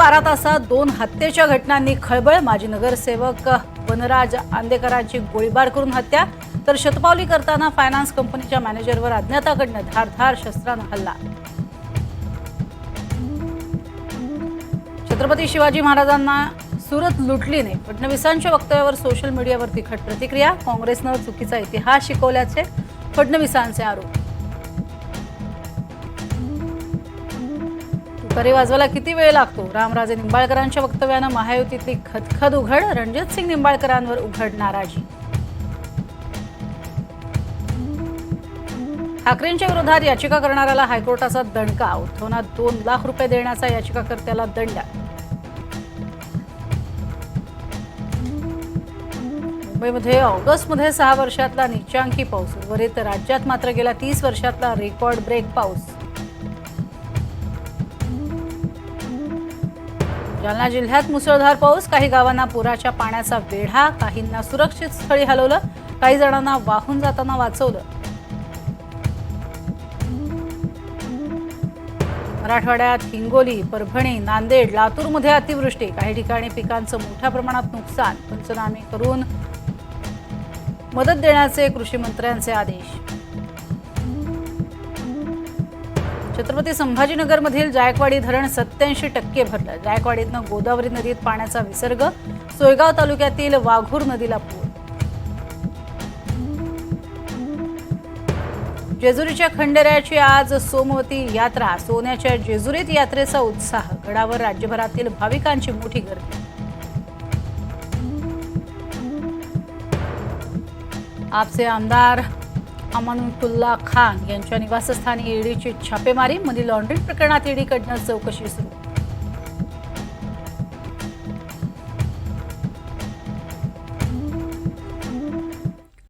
बारा तासात दोन हत्येच्या घटनांनी खळबळ. माजी नगरसेवक वनराज आंदेकरांची गोळीबार करून हत्या. तर शतपावली करताना फायनान्स कंपनीच्या मॅनेजरवर अज्ञाताकडनं धारधार शस्त्रानं हल्ला. छत्रपती शिवाजी महाराजांना सुरत लुटली नाही फडणवीसांच्या वक्तव्यावर सोशल मीडियावर तिखट प्रतिक्रिया. काँग्रेसनं चुकीचा इतिहास शिकवल्याचे फडणवीसांचे आरोप. तरी वाजवायला किती वेळ लागतो? रामराजे निंबाळकरांच्या वक्तव्यानं महायुतीतली खदखद उघड रणजित सिंग निंबाळकरांवर उघड नाराजी. ठाकरेंच्या विरोधात याचिका करणाऱ्याला हायकोर्टाचा दणका उद्धवना दोन लाख रुपये देण्याचा याचिकाकर्त्याला दंड. मुंबईमध्ये ऑगस्टमध्ये सहा वर्षातला निचांकी पाऊस उर्वरित राज्यात मात्र गेल्या तीस वर्षातला रेकॉर्ड ब्रेक पाऊस. जालना जिल्ह्यात मुसळधार पाऊस. काही गावांना पुराच्या पाण्याचा वेढा काहींना सुरक्षित स्थळी हलवलं काही जणांना वाहून जाताना वाचवलं. मराठवाड्यात हिंगोली परभणी नांदेड लातूरमध्ये अतिवृष्टी. काही ठिकाणी पिकांचं मोठ्या प्रमाणात नुकसान. पंचनामे करून मदत देण्याचे कृषी मंत्र्यांचे आदेश. छत्रपती संभाजीनगरमधील जायकवाडी धरण सत्याऐंशी टक्के भरलं. जायकवाडीतनं गोदावरी नदीत पाण्याचा विसर्ग सोयगाव तालुक्यातील वाघूर नदीला पूर. जेजुरीच्या खंडेऱ्याची आज सोमवती यात्रा. सोन्याच्या जेजुरीत यात्रेचा उत्साह गडावर राज्यभरातील भाविकांची मोठी गर्दी. आपचे आमदार अमानुतुल्ला खान यांच्या निवासस्थानी ईडीची छापेमारी मनी लॉन्ड्रिंग प्रकरणात ईडीकडनं चौकशी सुरू.